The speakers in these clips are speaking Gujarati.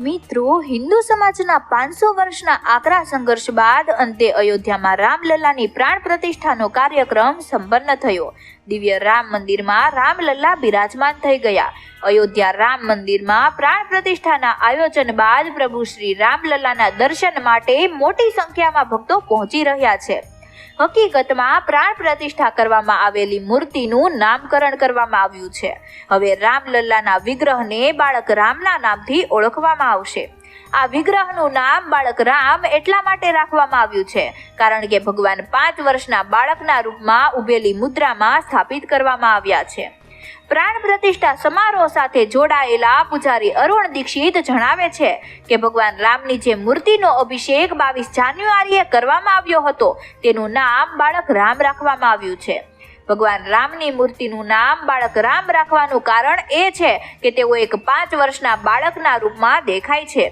મિત્રો, હિન્દુ સમાજના પાંચસો વર્ષના આકરા સંઘર્ષ બાદ અંતે અયોધ્યામાં રામલલ્લાની પ્રાણ પ્રતિષ્ઠાનો કાર્યક્રમ સંપન્ન થયો. દિવ્ય રામ મંદિરમાં રામલલ્લા બિરાજમાન થઈ ગયા. અયોધ્યા રામ મંદિરમાં પ્રાણ પ્રતિષ્ઠાના આયોજન બાદ પ્રભુ શ્રી રામલલ્લાના દર્શન માટે મોટી સંખ્યામાં ભક્તો પહોંચી રહ્યા છે. હકીકતમાં પ્રાણ પ્રતિષ્ઠા કરવામાં આવેલી મૂર્તિનું નામકરણ કરવામાં આવ્યું છે. હવે રામલલ્લાના વિગ્રહને બાળક રામના નામથી ઓળખવામાં આવશે. આ વિગ્રહનું નામ બાળક રામ એટલા માટે રાખવામાં આવ્યું છે, કારણ કે ભગવાન પાંચ વર્ષના બાળકના રૂપમાં ઉભેલી મુદ્રામાં સ્થાપિત કરવામાં આવ્યા છે. પ્રાણ પ્રતિષ્ઠા સમારોહ સાથે જોડાયેલા પૂજારી અરુણ દીક્ષિત જણાવે છે કે ભગવાન રામની જે મૂર્તિનો અભિષેક બાવીસ જાન્યુઆરીએ કરવામાં આવ્યો હતો, તેનું નામ બાળક રામ રાખવામાં આવ્યું છે. ભગવાન રામની મૂર્તિનું નામ બાળક રામ રાખવાનું કારણ એ છે કે તેઓ એક પાંચ વર્ષના બાળકના રૂપમાં દેખાય છે.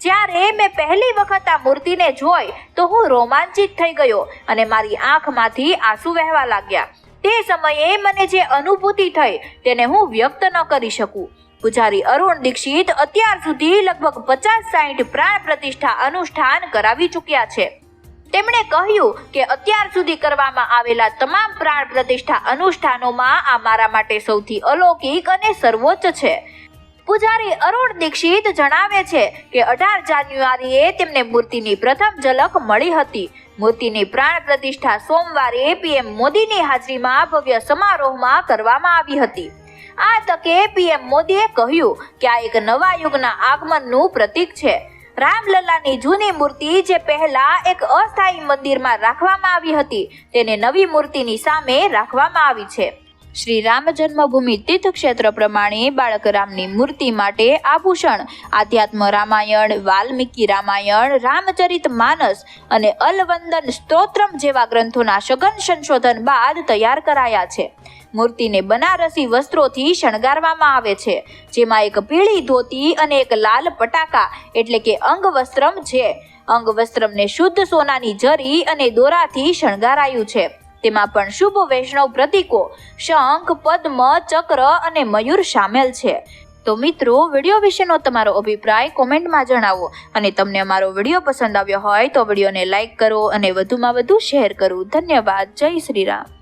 જ્યારે મેં પહેલી વખત આ મૂર્તિને જોઈ, તો હું રોમાંચિત થઈ ગયો અને મારી આંખમાંથી આંસુ વહેવા લાગ્યા. તે સમયે મને જે અનુભૂતિ થઈ તેને હું વ્યક્ત ન કરી શકું. પૂજારી અરુણ દીક્ષિત અત્યાર સુધી લગભગ પચાસ સાઈઠ પ્રાણ પ્રતિષ્ઠા અનુષ્ઠાન કરાવી ચૂક્યા છે. તેમણે કહ્યું કે અત્યાર સુધી કરવામાં આવેલા તમામ પ્રાણ પ્રતિષ્ઠા અનુષ્ઠાનોમાં આ મારા માટે સૌથી અલૌકિક અને સર્વોચ્ચ છે. પૂજારી અરુણ દીક્ષિત જણાવે છે કે અઢાર જાન્યુઆરીએ તેમને મૂર્તિની પ્રથમ ઝલક મળી હતી. મૂર્તિની પ્રાણ પ્રતિષ્ઠા સોમવારે પીએમ મોદીની હાજરીમાં ભવ્ય સમારોહમાં કરવામાં આવી હતી. આ તકે પીએમ મોદીએ કહ્યું કે આ એક નવા યુગના આગમનનું પ્રતીક છે. રામલલ્લાની જૂની મૂર્તિ જે પહેલા એક અસ્થાયી મંદિરમાં રાખવામાં આવી હતી, તેને નવી મૂર્તિની સામે રાખવામાં આવી છે. શ્રી રામ જન્મભૂમિ તીર્થક્ષેત્ર પ્રમાણે બાળક રામની મૂર્તિ માટે આભૂષણ, આધ્યાત્મ રામાયણ, વાલ્મીકી રામાયણ, રામચરિત માનસ અને અલવંદન સ્તોત્રમ જેવા ગ્રંથોના સઘન સંશોધન બાદ તૈયાર કરાયા છે. મૂર્તિને બનારસી વસ્ત્રોથી શણગારવામાં આવે છે, જેમાં એક પીળી ધોતી અને એક લાલ પટાકા, એટલે કે અંગવસ્ત્રમ છે. અંગવસ્ત્રમને શુદ્ધ સોનાની જરી અને દોરાથી શણગારાયું છે. તેમાં પણ શુભ વૈષ્ણવ પ્રતીકો, શંખ, પદ્મ, ચક્ર અને મયુર સામેલ છે. તો મિત્રો, વીડિયો વિશેનો તમારો અભિપ્રાય કોમેન્ટમાં જણાવો અને તમને અમારો વીડિયો પસંદ આવ્યો હોય તો વિડીયોને લાઇક કરો અને વધુમાં વધુ શેર કરો. ધન્યવાદ. જય શ્રી રામ.